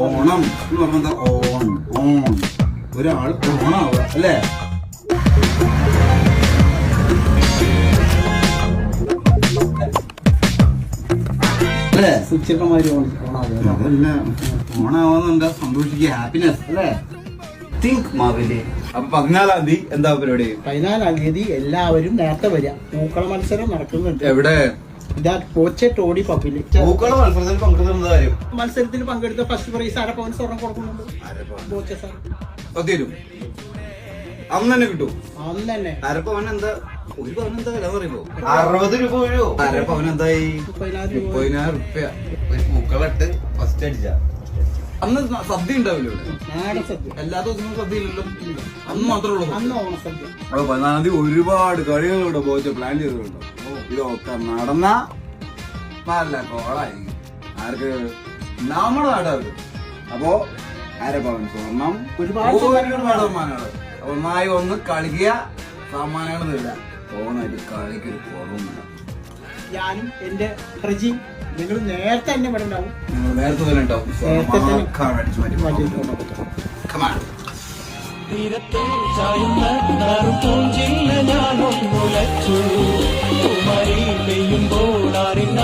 ഓണം എന്ന് പറഞ്ഞത് on on. ഒരാൾ ഓണാവുക അല്ലേ? അല്ലേ? സുച്ചിട്ടമാതിരി പിന്നെ ഓണാവുന്നുണ്ട് സന്തോഷിക്കുക ഹാപ്പിനെസ് അല്ലേ? തിങ്ക് മാവിലെ. അപ്പൊ പതിനാലാം തീയതി എന്താ പരിപാടി? പതിനാലാം തീയതി എല്ലാവരും നേരത്തെ വരിക. പൂക്കള മത്സരം നടക്കുന്നുണ്ട്. എവിടെ? മത്സരത്തിൽ പങ്കെടുത്ത ഫസ്റ്റ് പ്രൈസ് അരപ്പവൻ സ്വർണം കൊടുക്കുന്നുണ്ട്. അന്ന് തന്നെ കിട്ടും. അന്ന് തന്നെ അരപ്പവൻ എന്താ? ഒരു പവൻ എന്താ വില പറയുമ്പോ? അറുപത് രൂപ വീഴോ അരപ്പവൻ എന്തായി? മുപ്പതിനായിരം റുപ്യ. ഒരു പൂക്കളിട്ട് ഫസ്റ്റ് അടിച്ച. അന്ന് സദ്യ ഉണ്ടാവില്ലോ എല്ലാ ദിവസവും സദ്യ. ഇല്ലല്ലോ. അന്ന് മാത്രമേ ഉള്ളൂ. പതിനാലാം തീയതി ഒരുപാട് കളികളുടെ പോയിട്ട് പ്ലാൻ ചെയ്തിട്ടുണ്ട് ഇതൊക്കെ നടന്ന നല്ല കോളായിരിക്കും ആർക്ക്? നമ്മുടെ നാട്ടുകാർക്ക്. അപ്പോ അരപ്പവൻ സ്വർണം ഒരുപാട് സമ്മാനങ്ങൾ ഒന്നായി ഒന്ന് കളിക്കുക സമ്മാനങ്ങൾ തരില്ല. ഓണായിട്ട് കളിക്കൊരു കുറവുമില്ല ഞാനും എന്റെ റജി നിങ്ങൾ നേരത്തെ തന്നെ ഇവിടെ ഉണ്ടാവും. നിങ്ങൾ നേരത്തെ തന്നെ ഉണ്ടാവും. നേരത്തെ തന്നെ തീരത്തെ ചായുന്ന കുമരി പെയ്യുമ്പോൾ അറിഞ്ഞ